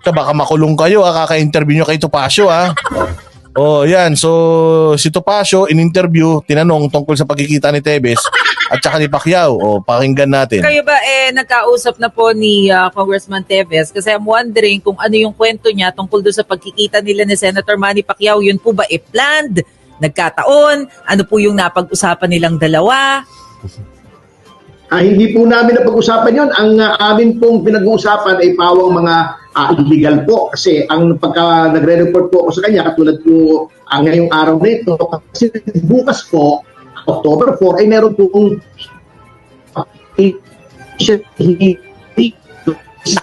Sa baka makulong kayo, ah, kaka-interview nyo kay Topacio, ha? Oh, yan. So, si Topacio, in-interview, tinanong tungkol sa pagkikita ni Tebes at saka ni Pacquiao. Oh, pakinggan natin. Kayo ba eh nagkausap na po ni ah, Congressman Teves kasi I'm wondering kung ano yung kwento niya tungkol doon sa pagkikita nila ni Senator Manny Pacquiao. Yun po ba eh planned? Nagkataon? Ano po yung napag-usapan nilang dalawa? Ah, hindi po namin napag-usapan yon. Ang ah, amin pong pinag-uusapan ay pawang mga ah, illegal po. Kasi ang pagka nagre-report po ako sa kanya, katulad po ang ngayong araw na kasi bukas po, October 4, ay meron pong sa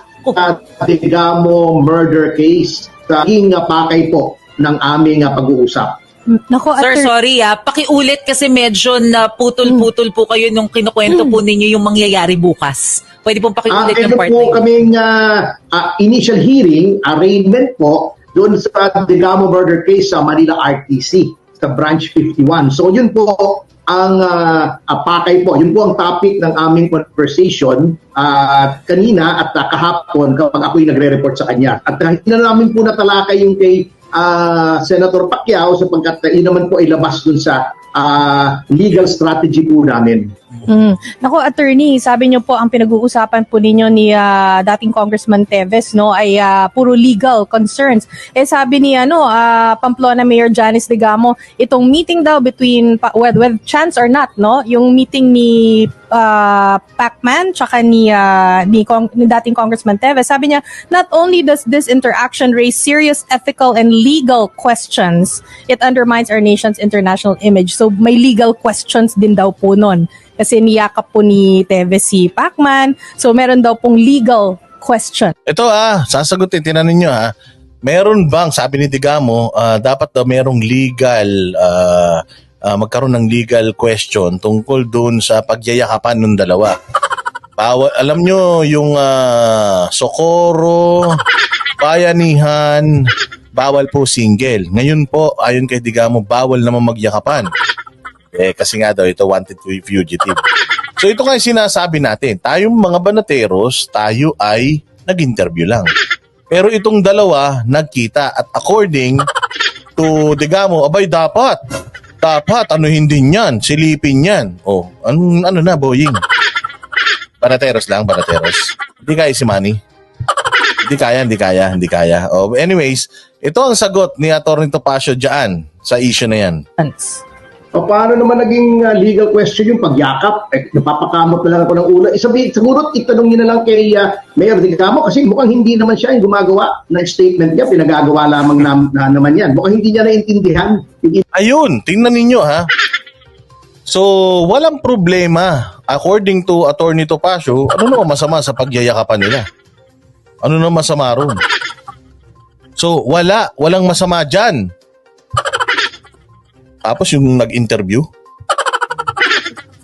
Digamo murder case sa naging ah, pakay po ng aming ah, pag-uusap. Nako, Sir, Atty- sorry ah. Pakiulit kasi medyo na putol-putol po kayo nung kinukwento po ninyo yung mangyayari bukas. Pwede pong pakiulit yung meron part po na yun. kaming ah, ah, initial hearing, arraignment po, doon sa Digamo murder case sa Manila RTC, sa branch 51. So yun po ang ah, ah, pakay po, yun po ang topic ng aming conversation ah, kanina at ah, kahapon kapag ako'y nagre-report sa kanya. At uh, hindi na namin po natalakay yung kay ah, Senator Pacquiao sapagkat uh, yun naman po ay labas dun sa ah, legal strategy po namin. Mm. Nako, attorney, sabi niyo po ang pinag-uusapan po ninyo ni ah, dating Congressman Teves no ay ah, puro legal concerns. Eh sabi ni ano ah, Pamplona Mayor Janice Digamo, itong meeting daw between with, with chance or not no, yung meeting ni ah, Pacman tsaka ni ah, ni, Cong- ni dating Congressman Teves, sabi niya not only does this interaction raise serious ethical and legal questions, it undermines our nation's international image. So may legal questions din daw po nun. Kasi niyakap po ni Teves si Pacman. So meron daw pong legal question. Ito ah, sasagutin, tinanong nyo ah. Meron bang, sabi ni Digamo, ah, dapat daw merong legal, ah, ah, magkaroon ng legal question tungkol dun sa pagyayakapan ng dalawa. Bawal, alam nyo, yung ah, Socorro, Bayanihan, bawal po single. Ngayon po, ayon kay Digamo, bawal naman magyakapan. Eh, kasi nga daw, ito wanted to be fugitive. So ito nga yung sinasabi natin. Tayong mga banateros, tayo ay nag-interview lang. Pero itong dalawa, nagkita. At according to Digamo, abay dapat. Dapat, ano hindi niyan? Silipin yan. O, ano, ano na, boying? Banateros lang, banateros. Hindi kaya si Manny. Hindi kaya, hindi kaya, hindi kaya. Oh, anyways, ito ang sagot ni Atty. Topacio dyan sa issue na yan. O paano naman naging uh, legal question yung pagyakap? Eh, napapakamot na lang ako ng ulo. Eh, sabi, siguro itanong niyo na lang kay uh, Mayor Digamo kasi mukhang hindi naman siya yung gumagawa ng statement niya. Pinagagawa lamang na, na naman yan. Mukhang hindi niya naintindihan. Ayun, tingnan ninyo ha. So, walang problema. According to Attorney Topacio, ano naman masama sa pagyayakapan nila? Ano naman masama ron? So, wala. Walang masama dyan. Tapos yung nag-interview,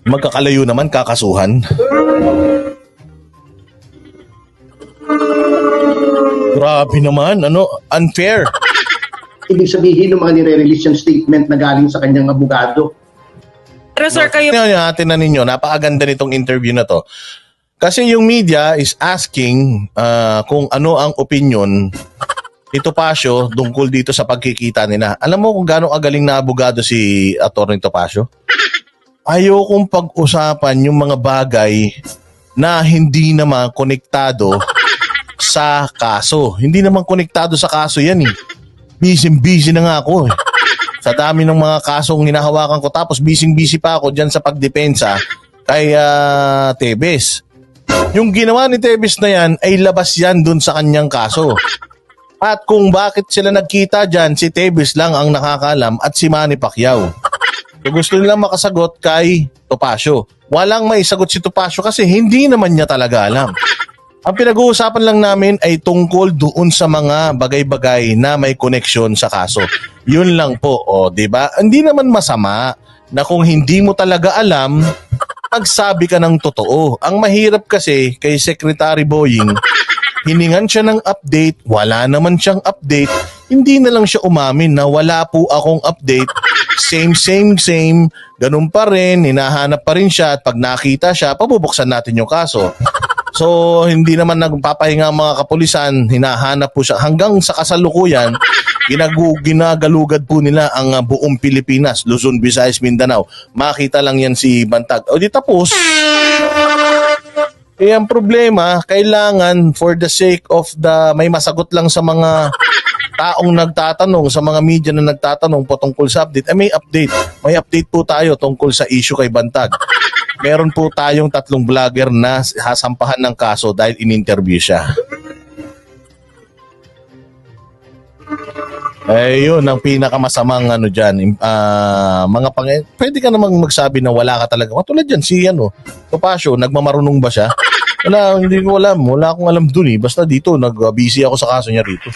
magkakalayo naman, kakasuhan. Grabe naman, ano, unfair. ibig sabihin ng mga nire-release yung statement na galing sa kanyang abogado. Pero sir, kayo Tingnan nyo, natin na ninyo, napakaganda nitong interview na to. Kasi yung media is asking ah, kung ano ang opinion ito Topacio tungkol dito sa pagkikita nila. Alam mo kung gaano kagaling na abogado si Atty. Topacio? Ayokong pag-usapan yung mga bagay na hindi naman konektado sa kaso. Hindi naman konektado sa kaso yan eh. Busy-busy na nga ako eh sa dami ng mga kasong hinahawakan ko tapos busy-busy pa ako dyan sa pagdepensa kay ah, Tebes. Yung ginawa ni Tebes na yan ay labas yan dun sa kanyang kaso. At kung bakit sila nagkita dyan, si Tebes lang ang nakakalam at si Manny Pacquiao. So gusto nilang makasagot kay Topacio. Walang may si Topacio kasi hindi naman niya talaga alam. Ang pinag-uusapan lang namin ay tungkol doon sa mga bagay-bagay na may koneksyon sa kaso. Yun lang po, o, 'di ba? Hindi naman masama na kung hindi mo talaga alam, magsabi ka ng totoo. Ang mahirap kasi kay Secretary Boying, hiningan siya ng update, wala naman siyang update, hindi na lang siya umamin na wala po akong update, same, same, same, ganun pa rin, hinahanap pa rin siya at pag nakita siya, pabubuksan natin yung kaso. So, hindi naman nagpapahinga ang mga kapulisan, hinahanap po siya. Hanggang sa kasalukuyan, ginagu, ginagalugad po nila ang uh, buong Pilipinas, Luzon, Visayas, Mindanao. Makita lang yan si Bantag. O di tapos. Eh, ang problema, kailangan for the sake of the, may masagot lang sa mga taong nagtatanong, sa mga media na nagtatanong po tungkol sa update. Eh, may update. May update po tayo tungkol sa issue kay Bantag. Meron po tayong tatlong vlogger na hasampahan ng kaso dahil in-interview siya. Eh, yun ang pinakamasamang ano dyan. ah, mga pang... Pwede ka namang magsabi na wala ka talaga. Katulad dyan, si ano, Topacio, nagmamarunong ba siya? Wala, hindi ko alam. Wala akong alam dun eh. Basta dito, nag-busy ako sa kaso niya rito.